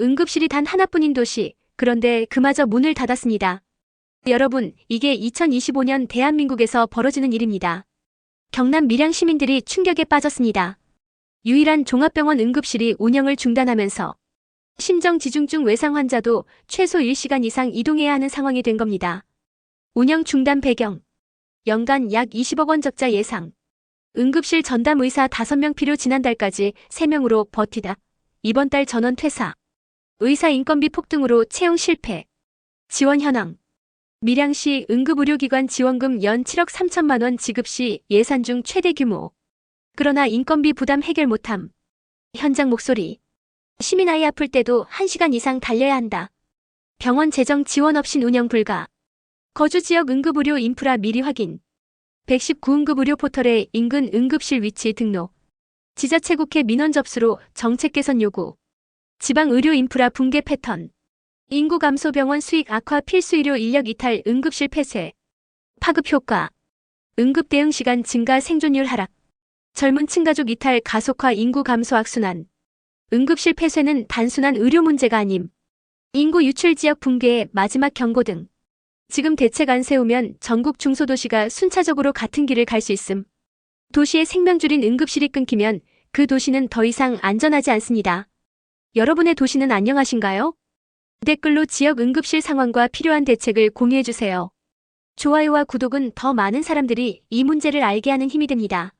응급실이 단 하나뿐인 도시. 그런데 그마저 문을 닫았습니다. 여러분, 이게 2025년 대한민국에서 벌어지는 일입니다. 경남 밀양 시민들이 충격에 빠졌습니다. 유일한 종합병원 응급실이 운영을 중단하면서 심정 지중증 외상 환자도 최소 1시간 이상 이동해야 하는 상황이 된 겁니다. 운영 중단 배경. 연간 약 20억 원 적자 예상. 응급실 전담 의사 5명 필요 지난달까지 3명으로 버티다. 이번 달 전원 퇴사. 의사 인건비 폭등으로 채용 실패. 지원 현황. 밀양시 응급의료기관 지원금 연 7억 3천만 원 지급 시 예산 중 최대 규모. 그러나 인건비 부담 해결 못함. 현장 목소리. 시민 아이 아플 때도 1시간 이상 달려야 한다. 병원 재정 지원 없인 운영 불가. 거주 지역 응급의료 인프라 미리 확인. 119응급 의료 포털에 인근 응급실 위치 등록. 지자체 국회 민원 접수로 정책 개선 요구. 지방 의료 인프라 붕괴 패턴. 인구 감소 병원 수익 악화 필수 의료 인력 이탈 응급실 폐쇄. 파급 효과. 응급 대응 시간 증가 생존율 하락. 젊은 층 가족 이탈 가속화 인구 감소 악순환. 응급실 폐쇄는 단순한 의료 문제가 아님. 인구 유출 지역 붕괴의 마지막 경고 등. 지금 대책 안 세우면 전국 중소도시가 순차적으로 같은 길을 갈 수 있음. 도시의 생명줄인 응급실이 끊기면 그 도시는 더 이상 안전하지 않습니다. 여러분의 도시는 안녕하신가요? 댓글로 지역 응급실 상황과 필요한 대책을 공유해주세요. 좋아요와 구독은 더 많은 사람들이 이 문제를 알게 하는 힘이 됩니다.